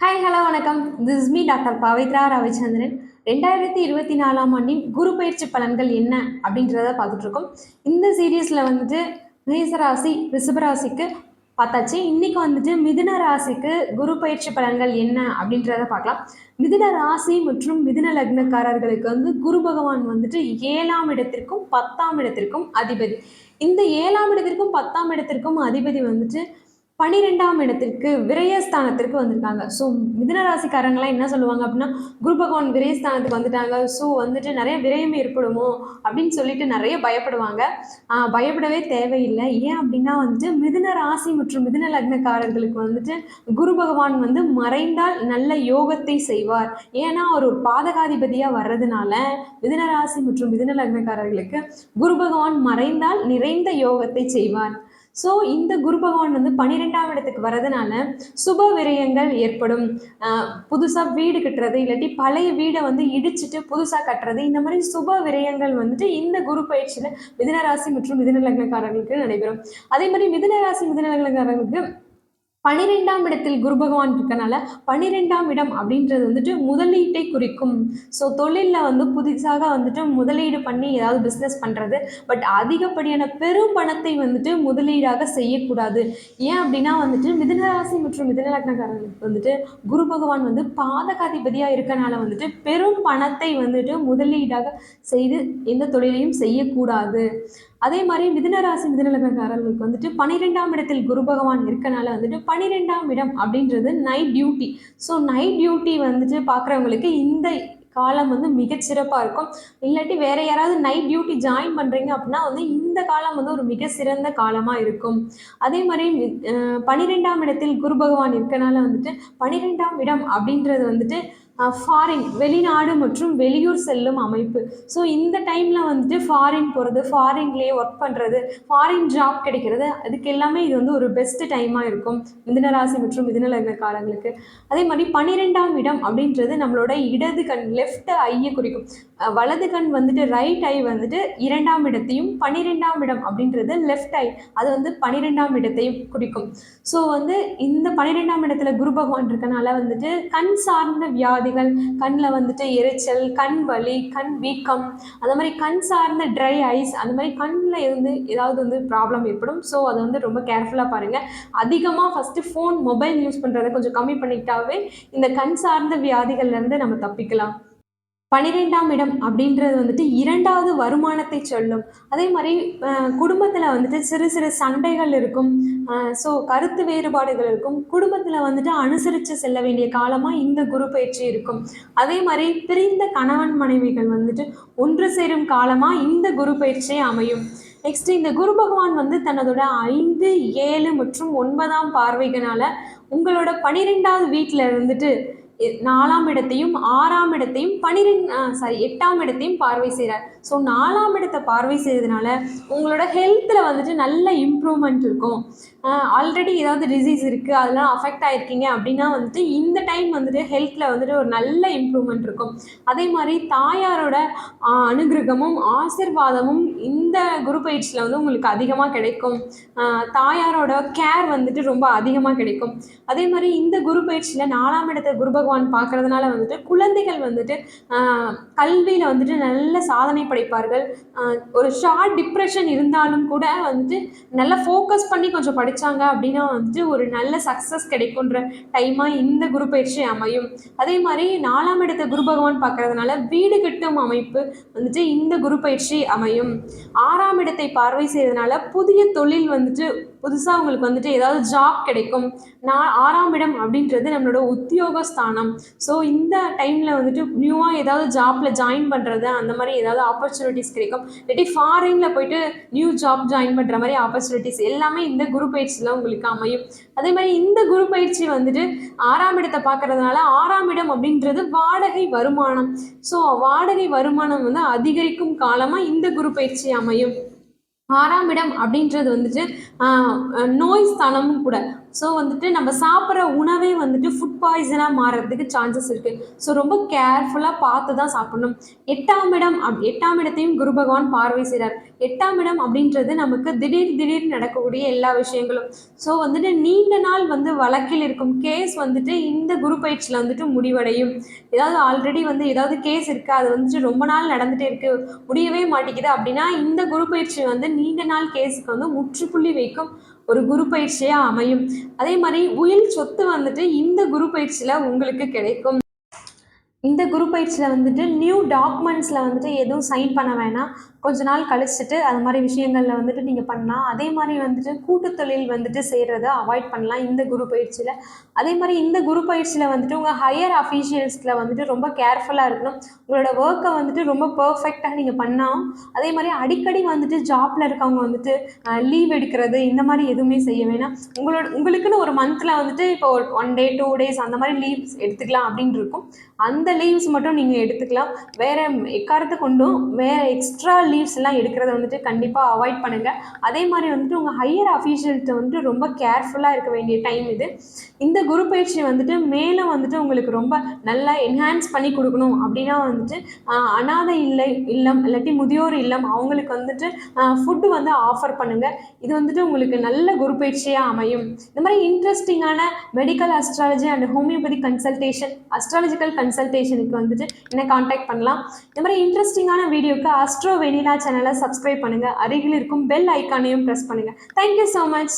Hi hello வணக்கம். This me doctor Pavithra Ravichandran. ரெண்டாயிரத்தி இருபத்தி நாலாம் ஆண்டின் குரு பயிற்சி பலன்கள் என்ன அப்படின்றத பார்த்துட்டு இருக்கோம் இந்த சீரீஸில் வந்துட்டு மேசராசி ரிஷபராசிக்கு பார்த்தாச்சு. இன்னைக்கு வந்துட்டு மிதுன ராசிக்கு குரு பயிற்சி பலன்கள் என்ன அப்படின்றத பார்க்கலாம். மிதுன ராசி மற்றும் மிதுன லக்னக்காரர்களுக்கு வந்து குரு பகவான் வந்துட்டு ஏழாம் இடத்திற்கும் பத்தாம் இடத்திற்கும் அதிபதி. இந்த ஏழாம் இடத்திற்கும் பத்தாம் இடத்திற்கும் அதிபதி வந்துட்டு பனிரெண்டாம் இடத்திற்கு விரயஸ்தானத்திற்கு வந்திருக்காங்க. ஸோ மிதனராசிக்காரங்களாம் என்ன சொல்லுவாங்க அப்படின்னா குரு பகவான் விரயஸ்தானத்துக்கு வந்துட்டாங்க. ஸோ வந்துட்டு நிறைய விரயம் ஏற்படுமோ அப்படின்னு சொல்லிட்டு நிறைய பயப்படுவாங்க. பயப்படவே தேவையில்லை. ஏன் அப்படின்னா வந்துட்டு மிதுன ராசி மற்றும் மிதுன லக்னக்காரர்களுக்கு வந்துட்டு குரு பகவான் வந்து மறைந்தால் நல்ல யோகத்தை செய்வார். ஏன்னா அவர் ஒரு பாதகாதிபதியாக வர்றதுனால மிதுன ராசி மற்றும் மிதுன லக்னக்காரர்களுக்கு குரு பகவான் மறைந்தால் நிறைந்த யோகத்தை செய்வார். ஸோ இந்த குரு பகவான் வந்து பன்னிரெண்டாம் இடத்துக்கு வரதுனால சுப விரயங்கள் ஏற்படும். புதுசாக வீடு கட்டுறது இல்லாட்டி பழைய வீடை வந்து இடிச்சிட்டு புதுசாக கட்டுறது இந்த மாதிரி சுப விரயங்கள் வந்துட்டு இந்த குரு பயிற்சியில் மிதனராசி மற்றும் மிதன லக்னக்காரர்களுக்கு நடைபெறும். அதே மாதிரி மிதனராசி மிதன லக்னக்காரர்களுக்கு பனிரெண்டாம் இடத்தில் குரு பகவான் இருக்கனால பனிரெண்டாம் இடம் அப்படின்றது வந்துட்டு முதலீட்டை குறிக்கும். ஸோ தொழிலில் வந்து புதுசாக வந்துட்டு முதலீடு பண்ணி ஏதாவது பிஸ்னஸ் பண்ணுறது பட் அதிகப்படியான பெரும் பணத்தை வந்துட்டு முதலீடாக செய்யக்கூடாது. ஏன் அப்படின்னா வந்துட்டு மிதனராசி மற்றும் மிதனலக்னக்காரர்களுக்கு வந்துட்டு குரு பகவான் வந்து பாதகாதிபதியாக இருக்கனால வந்துட்டு பெரும் பணத்தை வந்துட்டு முதலீடாக செய்து எந்த தொழிலையும் செய்யக்கூடாது. அதே மாதிரி மிதனராசி மிதனலக்னக்காரர்களுக்கு வந்துட்டு பன்னிரெண்டாம் இடத்தில் குரு பகவான் இருக்கனால வந்துட்டு பன்னிரெண்டாம் இடம் அப்படின்றது night duty so night duty வந்துட்டு பார்க்குறவங்களுக்கு இந்த காலம் வந்து மிகச்சிறப்பாக இருக்கும். இல்லாட்டி வேற யாராவது நைட் டியூட்டி ஜாயின் பண்ணுறீங்க அப்படின்னா வந்து இந்த காலம் வந்து ஒரு மிக சிறந்த காலமாக இருக்கும். அதே மாதிரி பன்னிரெண்டாம் இடத்தில் குரு பகவான் இருக்கனால வந்துட்டு பன்னிரெண்டாம் இடம் அப்படின்றது வந்துட்டு ஃபாரின் வெளிநாடு மற்றும் வெளியூர் செல்லும் அமைப்பு. ஸோ இந்த டைமில் வந்துட்டு ஃபாரின் போகிறது ஃபாரின்லேயே ஒர்க் பண்ணுறது ஃபாரின் ஜாப் கிடைக்கிறது அதுக்கு எல்லாமே இது வந்து ஒரு பெஸ்ட் டைமாக இருக்கும். மிதுனராசி மற்றும் மிதுனலக்னக்காரங்களுக்கு அதே மாதிரி பன்னிரெண்டாம் இடம் அப்படின்றது நம்மளோட இடது கண் லெஃப்ட் ஐயை குறிக்கும். வலது கண் வந்துட்டு ரைட் ஐ வந்துட்டு இரண்டாம் இடத்தையும் பன்னிரெண்டாம் இடம் அப்படின்றது லெஃப்ட் ஐ அது வந்து பன்னிரெண்டாம் இடத்தையும் குறிக்கும். ஸோ வந்து இந்த பன்னிரெண்டாம் இடத்துல குரு பகவான் இருக்கனால வந்துட்டு கண் சார்ந்த வியாதி வியாதிகள் கண்ணில் வந்துட்டு எரிச்சல் கண் வலி கண் வீக்கம் அந்த மாதிரி கண் சார்ந்த ட்ரை ஐஸ் அந்த மாதிரி கண்ணில் இருந்து ஏதாவது வந்து ப்ராப்ளம் ஏற்படும். ஸோ அதை வந்து ரொம்ப கேர்ஃபுல்லாக பாருங்கள் அதிகமாக ஃபஸ்ட்டு ஃபோன் மொபைல் யூஸ் பண்ணுறதை கொஞ்சம் கம்மி பண்ணிக்கிட்டாவே இந்த கண் சார்ந்த வியாதிகள்லேருந்து நம்ம தப்பிக்கலாம். பன்னிரெண்டாம் இடம் அப்படின்றது வந்துட்டு இரண்டாவது வருமானத்தை சொல்லும். அதே மாதிரி குடும்பத்தில் வந்துட்டு சிறு சிறு சண்டைகள் இருக்கும். ஸோ கருத்து வேறுபாடுகள் இருக்கும். குடும்பத்தில் வந்துட்டு அனுசரித்து செல்ல வேண்டிய காலமாக இந்த குரு பயிற்சி இருக்கும். அதே மாதிரி பிரிந்த கணவன் மனைவிகள் வந்துட்டு ஒன்று சேரும் காலமாக இந்த குரு பயிற்சி அமையும். நெக்ஸ்ட் இந்த குரு பகவான் வந்து தன்னதோட ஐந்து ஏழு மற்றும் ஒன்பதாம் பார்வைகளால் உங்களோட பனிரெண்டாவது வீட்டில் இருந்துட்டு நாலாம் இடத்தையும் ஆறாம் இடத்தையும் பனிரெண்டு சாரி எட்டாம் இடத்தையும் பார்வை செய்கிறார் ஸோ நாலாம் இடத்தை பார்வை செய்கிறதுனால உங்களோட ஹெல்த்தில் வந்துட்டு நல்ல இம்ப்ரூவ்மெண்ட் இருக்கும். ஆல்ரெடி ஏதாவது டிசீஸ் இருக்குது அதெல்லாம் அஃபெக்ட் ஆகிருக்கீங்க அப்படின்னா வந்துட்டு இந்த டைம் வந்துட்டு ஹெல்த்தில் வந்துட்டு ஒரு நல்ல இம்ப்ரூவ்மெண்ட் இருக்கும். அதே மாதிரி தாயாரோட அனுகிரகமும் ஆசிர்வாதமும் இந்த குரு பயிற்சியில் வந்து உங்களுக்கு அதிகமாக கிடைக்கும். தாயாரோட கேர் வந்துட்டு ரொம்ப அதிகமாக கிடைக்கும். அதே மாதிரி இந்த குரு பயிற்சியில் நாலாம் இடத்த குருபக பகவான் பார்க்கறதுனால வந்துட்டு குழந்தைகள் வந்துட்டு கல்வியில் வந்துட்டு நல்ல சாதனை படைப்பார்கள். ஒரு ஷார்ட் டிப்ரெஷன் இருந்தாலும் கூட வந்துட்டு நல்லா ஃபோக்கஸ் பண்ணி கொஞ்சம் படித்தாங்க அப்படின்னா வந்துட்டு ஒரு நல்ல சக்ஸஸ் கிடைக்குன்ற டைமாக இந்த குரு பயிற்சி அமையும். அதே மாதிரி நாலாம் இடத்தை குரு பகவான் பார்க்கறதுனால வீடு கட்டும் அமைப்பு வந்துட்டு இந்த குரு பயிற்சி அமையும். ஆறாம் இடத்தை பார்வை செய்கிறதுனால புதிய தொழில் வந்துட்டு புதுசாக உங்களுக்கு வந்துட்டு ஏதாவது ஜாப் கிடைக்கும். நான் ஆறாம் இடம் அப்படின்றது நம்மளோட உத்தியோக ஸ்தானம் ஸோ இந்த டைமில் வந்துட்டு நியூவாக ஏதாவது ஜாப்பில் ஜாயின் பண்ணுறது அந்த மாதிரி ஏதாவது ஆப்பர்ச்சுனிட்டிஸ் கிடைக்கும். இல்லாட்டி ஃபாரினில் போயிட்டு நியூ ஜாப் ஜாயின் பண்ணுற மாதிரி ஆப்பர்ச்சுனிட்டிஸ் எல்லாமே இந்த குரு பயிற்சியில் உங்களுக்கு அமையும். அதே மாதிரி இந்த குரு பயிற்சி வந்துட்டு ஆறாம் இடத்தை பார்க்கறதுனால ஆறாம் இடம் அப்படின்றது வாடகை வருமானம். ஸோ வாடகை வருமானம் வந்து அதிகரிக்கும் காலமாக இந்த குரு பயிற்சி அமையும். ஆறாம் இடம் அப்படின்றது வந்துட்டு நோய் ஸ்தானமும் கூட. ஸோ வந்துட்டு நம்ம சாப்பிட்ற உணவே வந்துட்டு ஃபுட் பாய்சனாக மாறுறதுக்கு சான்சஸ் இருக்குது ஸோ ரொம்ப கேர்ஃபுல்லாக பார்த்து தான் சாப்பிடணும். எட்டாம் இடம் அப் எட்டாம் இடத்தையும் குரு பகவான் பார்வை செய்கிறார் எட்டாம் இடம் அப்படின்றது நமக்கு திடீர் திடீர் நடக்கக்கூடிய எல்லா விஷயங்களும். ஸோ வந்துட்டு நீண்ட நாள் வந்து வழக்கில் இருக்கும் கேஸ் வந்துட்டு இந்த குரு பயிற்சியில் வந்துட்டு முடிவடையும். ஏதாவது ஆல்ரெடி வந்து ஏதாவது கேஸ் இருக்குது அது வந்துட்டு ரொம்ப நாள் நடந்துகிட்டே இருக்குது முடியவே மாட்டேங்குது அப்படின்னா இந்த குரு பயிற்சி வந்து நீண்ட நாள் கேஸுக்கு வந்து முற்றுப்புள்ளி வைக்கும். ஒரு குரு பயிற்சியாக அமையும். அதே மாதிரி உயில் சொத்து வந்துட்டு இந்த குரு பயிற்சியில் உங்களுக்கு கிடைக்கும். இந்த குரு பயிற்சியில் வந்துட்டு நியூ டாக்குமெண்ட்ஸில் வந்துட்டு எதுவும் சைன் பண்ண வேணாம். கொஞ்ச நாள் கழிச்சுட்டு அது மாதிரி விஷயங்களில் வந்துட்டு நீங்கள் பண்ணலாம். அதே மாதிரி வந்துட்டு கூட்டு தொழில் வந்துட்டு செய்கிறத அவாய்ட் பண்ணலாம். இந்த குரு பயிற்சியில். அதே மாதிரி இந்த குரு பயிற்சியில் வந்துட்டு உங்கள் ஹையர் அஃபீஷியல்ஸில் வந்துட்டு ரொம்ப கேர்ஃபுல்லாக இருக்கணும். உங்களோட ஒர்க்கை வந்துட்டு ரொம்ப பர்ஃபெக்டாக நீங்கள் பண்ணால் அதே மாதிரி அடிக்கடி வந்துட்டு ஜாப்பில் இருக்கவங்க வந்துட்டு லீவ் எடுக்கிறது இந்த மாதிரி எதுவுமே செய்ய வேணாம். உங்களோட உங்களுக்குன்னு ஒரு மந்தில் வந்துட்டு இப்போ ஒரு ஒன் டே டூ டேஸ் அந்த மாதிரி லீவ்ஸ் எடுத்துக்கலாம் அப்படின்னு இருக்கும். அந்த லீவ்ஸ் மட்டும் நீங்கள் எடுத்துக்கலாம். வேறு எக்காரத்தை கொண்டும் வேறு எக்ஸ்ட்ரா லீவ் லீவ்ஸ் எல்லாம் எடுக்கிறத வந்துட்டு கண்டிப்பாக அவாய்ட் பண்ணுங்கள் அதே மாதிரி வந்துட்டு உங்கள் ஹையர் அஃபீஷியல்கிட்ட வந்துட்டு ரொம்ப கேர்ஃபுல்லாக இருக்க வேண்டிய டைம் இது. இந்த குரு பயிற்சி வந்துட்டு மேலும் வந்துட்டு உங்களுக்கு ரொம்ப நல்லா என்ஹான்ஸ் பண்ணி கொடுக்கணும் அப்படின்னா வந்துட்டு அனாதை இல்லை இல்லம் இல்லாட்டி முதியோர் இல்லம் அவங்களுக்கு வந்துட்டு ஃபுட்டு வந்து ஆஃபர் பண்ணுங்கள் இது வந்துட்டு உங்களுக்கு நல்ல குரு பயிற்சியாக அமையும். இந்த மாதிரி இன்ட்ரெஸ்டிங்கான medical astrology and homeopathy consultation astrological கன்சல்டேஷனுக்கு வந்துட்டு என்ன காண்டாக்ட் பண்ணலாம். இந்த மாதிரி இன்ட்ரெஸ்டிங்கான வீடியோக்கு அஸ்ட்ரோ வெனிலா சேனலை சப்ஸ்கிரைப் பண்ணுங்கள் அருகில் இருக்கும் பெல் ஐக்கானையும் ப்ரெஸ் பண்ணுங்கள் தேங்க்யூ ஸோ மச்